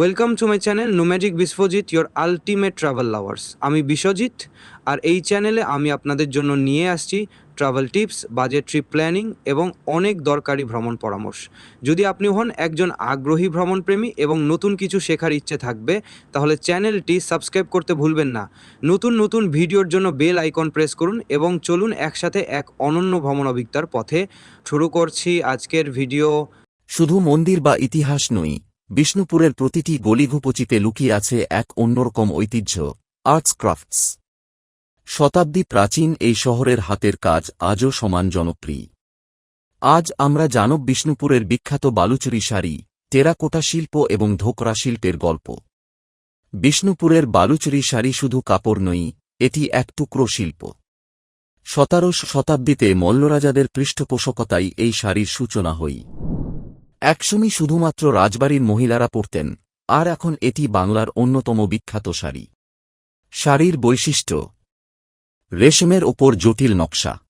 Welcome to my channel nomagic Biswajit your ultimate travel lovers আমি বিশ্বজিৎ, আর এই চ্যানেলে আমি আপনাদের জন্য নিয়ে আসছি travel tips budget trip planning এবং অনেক দরকারি ভ্রমণ পরামর্শ। যদি আপনি হন একজন আগ্রহী ভ্রমণপ্রেমী এবং নতুন কিছু শেখার ইচ্ছে থাকবে, তাহলে চ্যানেলটি সাবস্ক্রাইব করতে ভুলবেন না। নতুন নতুন ভিডিওর জন্য বেল আইকন প্রেস করুন এবং চলুন একসাথে এক অনন্য ভ্রমণ অভিজ্ঞতার পথে শুরু করছি আজকের ভিডিও শুধু মন্দির বা ইতিহাস নই বিষ্ণুপুরের প্রতিটি গলিঘুপচিতে লুকিয়ে আছে এক অন্যরকম ঐতিহ্য আর্টস ক্রাফটস শতাব্দী প্রাচীন এই শহরের হাতের কাজ আজও সমান জনপ্রিয়। আজ আমরা জানব বিষ্ণুপুরের বিখ্যাত বালুচুরি শাড়ি, টেরাকোটা শিল্প এবং ধোকরা শিল্পের গল্প। বিষ্ণুপুরের বালুচুরি শাড়ি শুধু কাপড় নই এটি এক টুকরো শিল্প। সতেরোশ শতাব্দীতে মল্লরাজাদের পৃষ্ঠপোষকতায় এই শাড়ির সূচনা হই। একসময় শুধুমাত্র রাজবাড়ির মহিলারা পরতেন আর এখন এটি বাংলার অন্যতম বিখ্যাত শাড়ি। শাড়ির বৈশিষ্ট্য। রেশমের ওপর জটিল নকশা।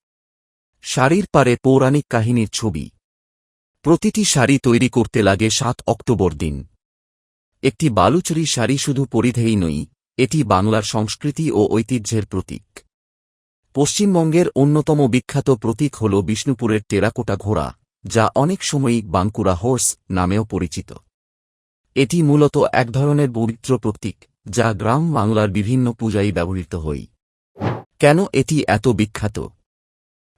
শাড়ির পারে পৌরাণিক কাহিনীর ছবি। প্রতিটি শাড়ি তৈরি করতে লাগে সাত অক্টোবর দিন। একটি বালুচুরি শাড়ি শুধু পরিধেয়ই নই এটি বাংলার সংস্কৃতি ও ঐতিহ্যের প্রতীক। পশ্চিমবঙ্গের অন্যতম বিখ্যাত প্রতীক হল বিষ্ণুপুরের টেরাকোটা ঘোড়া। যা অনেক সময়ই বাঙ্কুরা হোর্স নামেও পরিচিত। এটি মূলত এক ধরনের পবিত্র প্রতীক, যা গ্রাম বাংলার বিভিন্ন পূজায় ব্যবহৃত হই কেন এটি এত বিখ্যাত?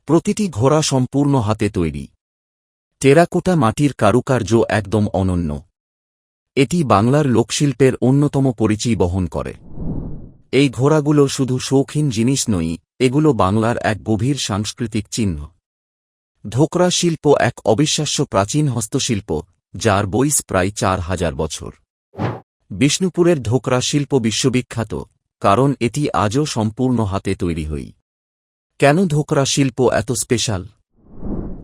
প্রতিটি ঘোড়া সম্পূর্ণ হাতে তৈরি। টেরাকোটা মাটির কারুকার্য একদম অনন্য। এটি বাংলার লোকশিল্পের অন্যতম পরিচয় বহন করে। এই ঘোড়াগুলো শুধু শৌখিন জিনিস নই এগুলো বাংলার এক গভীর সাংস্কৃতিক চিহ্ন। ধোকরা শিল্প এক অবিশ্বাস্য প্রাচীন হস্তশিল্প, যার বয়স প্রায় চার হাজার বছর। বিষ্ণুপুরের ধোকরা শিল্প বিশ্ববিখ্যাত, কারণ এটি আজও সম্পূর্ণ হাতে তৈরি হই। কেন ধোকরা শিল্প এত স্পেশাল?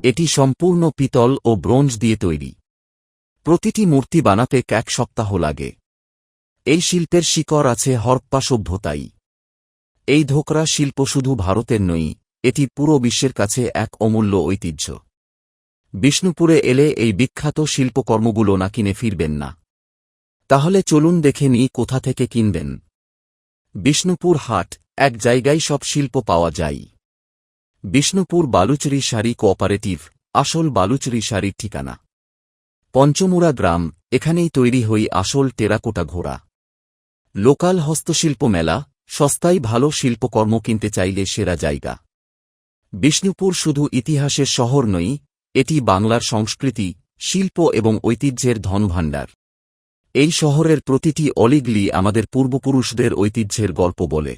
এটি সম্পূর্ণ পিতল ও ব্রোঞ্জ দিয়ে তৈরি। প্রতিটি মূর্তি বানাতে এক সপ্তাহ লাগে। এই শিল্পের শিকড় আছে হরপ্পা সভ্যতাই। এই ধোকরা শিল্প শুধু ভারতের নই এটি পুরো বিশ্বের কাছে এক অমূল্য ঐতিহ্য। বিষ্ণুপুরে এলে এই বিখ্যাত শিল্পকর্মগুলো না কিনে ফিরবেন না। তাহলে চলুন দেখে নিই কোথা থেকে কিনবেন। বিষ্ণুপুর হাট, এক জায়গায় সব শিল্প পাওয়া যায়। বিষ্ণুপুর বালুচুরি শাড়ি কোঅপারেটিভ, আসল বালুচুরি শাড়ির ঠিকানা। পঞ্চমুড়া গ্রাম, এখানেই তৈরি হই আসল টেরাকোটা ঘোড়া। লোকাল হস্তশিল্প মেলা, সস্তায় ভালো শিল্পকর্ম কিনতে চাইলে সেরা জায়গা। বিষ্ণুপুর শুধু ইতিহাসের শহর নই এটি বাংলার সংস্কৃতি, শিল্প এবং ঐতিহ্যের ধনভাণ্ডার। এই শহরের প্রতিটি অলিগলি আমাদের পূর্বপুরুষদের ঐতিহ্যের গল্প বলে।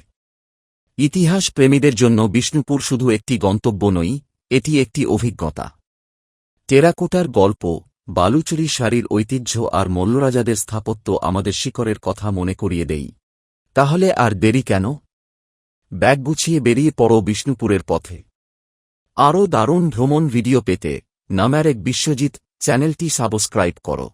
ইতিহাস প্রেমীদের জন্য বিষ্ণুপুর শুধু একটি গন্তব্য নই এটি একটি অভিজ্ঞতা। টেরাকোটার গল্প, বালুচুরি শাড়ির ঐতিহ্য আর মল্লরাজাদের স্থাপত্য আমাদের শিকরের কথা মনে করিয়ে দেই। তাহলে আর দেরি কেন? ব্যাগ গুছিয়ে বেরিয়ে পড়ো বিষ্ণুপুরের পথে। আরও দারুণ ভ্রমণ ভিডিও পেতে নামারেক বিশ্বজিৎ চ্যানেলটি সাবস্ক্রাইব করো।